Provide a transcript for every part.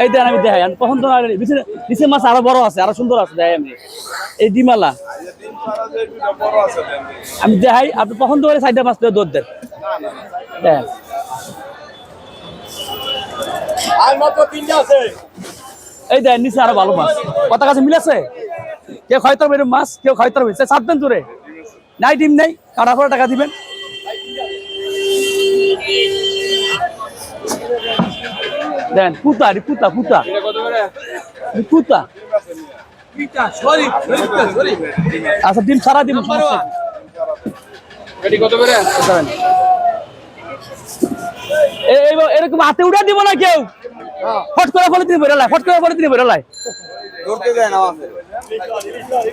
এই দেন আমি দেখাই আমি পছন্দ নিচে মাছ আরও বড় আছে আরও সুন্দর আছে দেখাই আমি। এই ডিমালা। আমি দেখাই আপনি পছন্দ করে সাইডে মাছ দৌড় দেন। আছে। এই দেন নিচে আরও ভালো মাছ। কথা কাছে মিলেছে? কেউ খয়তর বেরো মাছ কেউ খয়তর বেরো সাত দেন তোরে নাই ডিম নেই কাটা করে টাকা দিবেন। দেন পুতা রে পুতা পুতা। পুতা। আচ্ছা ডিম সারা ডিম নেই। এরকম হাতে উড়ে দিব না কেউ? ফট করে বলে তিনি বেরোলাই ফট করে বলে তিনি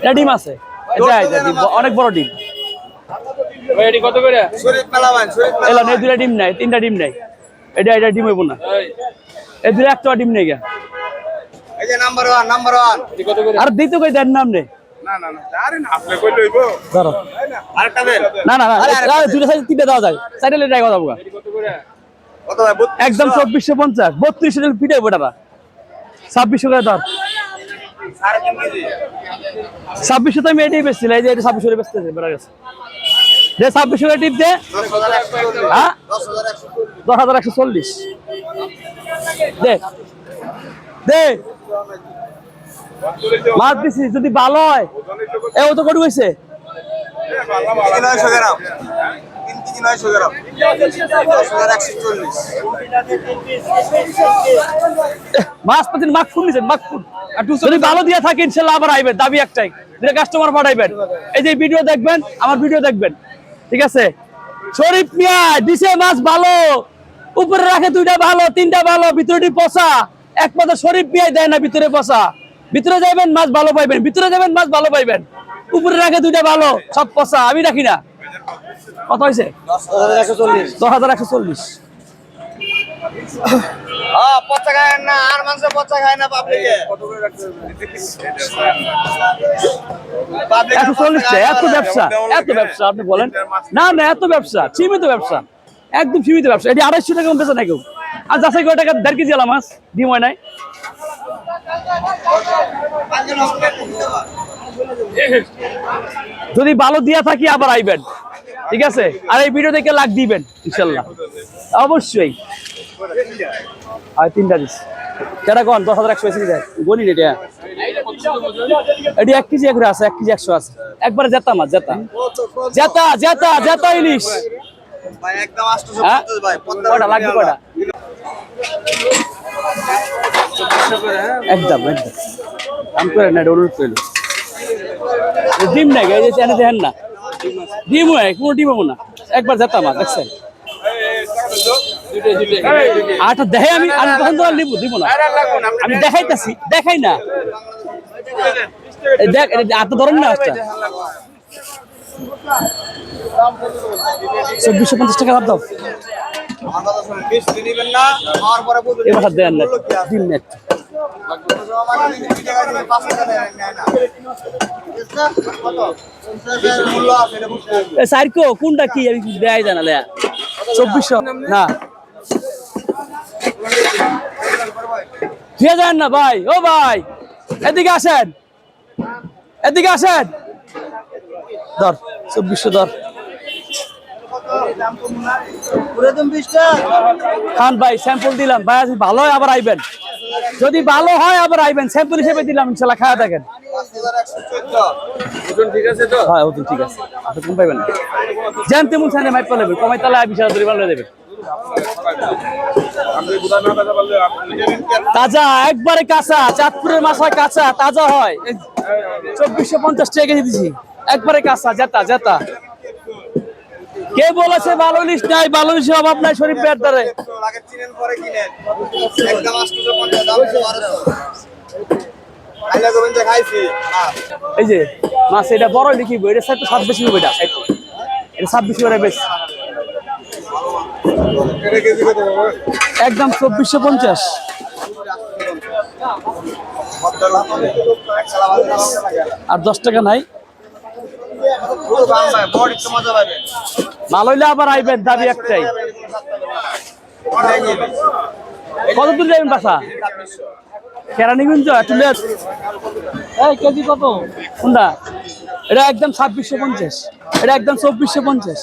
এটা ডিম আছে। অনেক বড় ডিম। এলা দুটা ডিম নাই তিনটা ডিম নাই। এটা এটা ডিম হইব না। এই দুটা একটা ডিম নেই যে আর দিতে কই দেন নাম নে না না না আরে না আপনি কই লইব? ধরো। না না না এই দুটা সাইজ তিনটা দেওয়া যায়। চাইলে লেটাই কথা বত্রিশশো? একদম চব্বিশশো পঞ্চাশ। বত্রিশশো পিঠে বেটারা ছাব্বিশশো করে কেজি। ছাব্বিশশো তো আমি এটাই বেচছিলাম এই যে এটা ছাব্বিশশো বেচতেছে বেড়া গেছে। দে ছাব্বিশশো টিপ দে। দশ হাজার একশো চল্লিশ। হ্যাঁ? দশ হাজার একশো চল্লিশ। দে। দে। মাছ দিছি যদি ভালো হয়। এ, ও তো কটু হয়েছে যদি ভালো দিয়ে দাবি একটাই। কাস্টমার এই যে ভিডিও দেখবেন, আমার ভিডিও দেখবেন। ঠিক আছে? শরীফ মিয়া, দিছে মাছ ভালো। উপরে রাখে দুইটা ভালো তিনটা ভালো ভিতরে পচা। একমাত্র শরীফ মিয়াই দেয় না ভিতরে পচা। ভিতরে যাবেন মাছ ভালো পাইবেন। ভিতরে যাবেন মাছ ভালো পাইবেন। উপরে রাখে দুইটা ভালো সব পচা। আমি রাখি না। কত হয়েছে দশ হাজার একশো চল্লিশ। পচা খায় না আর পচা খায় না পাবলিকে। এত ব্যবসা এত ব্যবসা আপনি বলেন। না না এত ব্যবসা সীমিত ব্যবসা। একদম সীমিত ব্যবসা। এটি আড়াইশো টাকা বেচা না কেউ। আর যাচাই করে টাকা দেড় কেজি এলাম মাছ, ডিম হয় নাই। যদি ভালো দিয়া থাকি আবার আইবেন। ঠিক আছে? আর এই ভিডিও দেখে লাগ দিবেন, ইনশাল্লাহ। অবশ্যই। আর তিনটা দিস। কেটা কন? দশ হাজার একশো এসে যায় রে এটা। এটি এক কেজি একরে আছে, এক কেজি একশো আছে। একবারে জেতা মাছ, জেতা। জেতা জেতা জেতা ইলিশ। হ্যাঁ? লাগবে একদম একদম। করে না এটা অনুরোধ করল। ডিম নাই এই যে চ্যানেল দেখেন না। ডিম হয় কোনো ডিম হব না। একবার দেখছেন? আটা দেখে আমি আমি তখন তো আর নিবো দিব না। আমি দেখাইতাছি দেখাই না। দেখ এত ধরেন না আচ্ছা। চব্বিশশো পঞ্চাশ টাকা লাভ দাও। এবার দেন না দিন নেট। ঠিক আছে? আছে, কোনটা কি? আমি দেয়। জানালে চব্বিশশো না। দিয়ে যান না ভাই। ও ভাই। এদিকে আসেন। এদিকে আসেন। ধর। চব্বিশশো দাম খান ভাই স্যাম্পল দিলাম। ভাই আজ ভালো হয় আবার আইবেন। যদি ভালো হয় আবার আইবেন। স্যাম্পল হিসেবে দিলাম ইনশাল্লাহ খাওয়া চোদ্দ হ্যাঁ ওজন ঠিক আছে। কম পাইবেন? না জানতে সামনে মাইপ পালেবেন কমাই বিশ হাজার আপনি তাজা একবারে কাঁচা। চাঁদপুরের মাছা কাঁচা তাজা হয়। চব্বিশশো পঞ্চাশ টাকা কেজি দিছি। একবারে কাঁচা, জেতা জেতা কে বলেছে ভালো নাই ভালো অভাব নাই শরীফ পেট দ্বারে। এই যে, মাছ, এটা বড় লিখি এটা সাইড সাত বেশি হবে এটা তো। এটা করে বেশ হবে একদম চব্বিশশো পঞ্চাশ। আর দশ টাকা নাই পুরো দাম ভাই, বড় একটু মজা পাবেন। ভালো আবার আইবেন, দাবি একটাই। কত দূর যাবেন বাসা কেরানীগঞ্জ লেট এই, কেজি কত? কোনটা? এটা একদম ছাব্বিশশো পঞ্চাশ। এটা একদম চব্বিশশো পঞ্চাশ।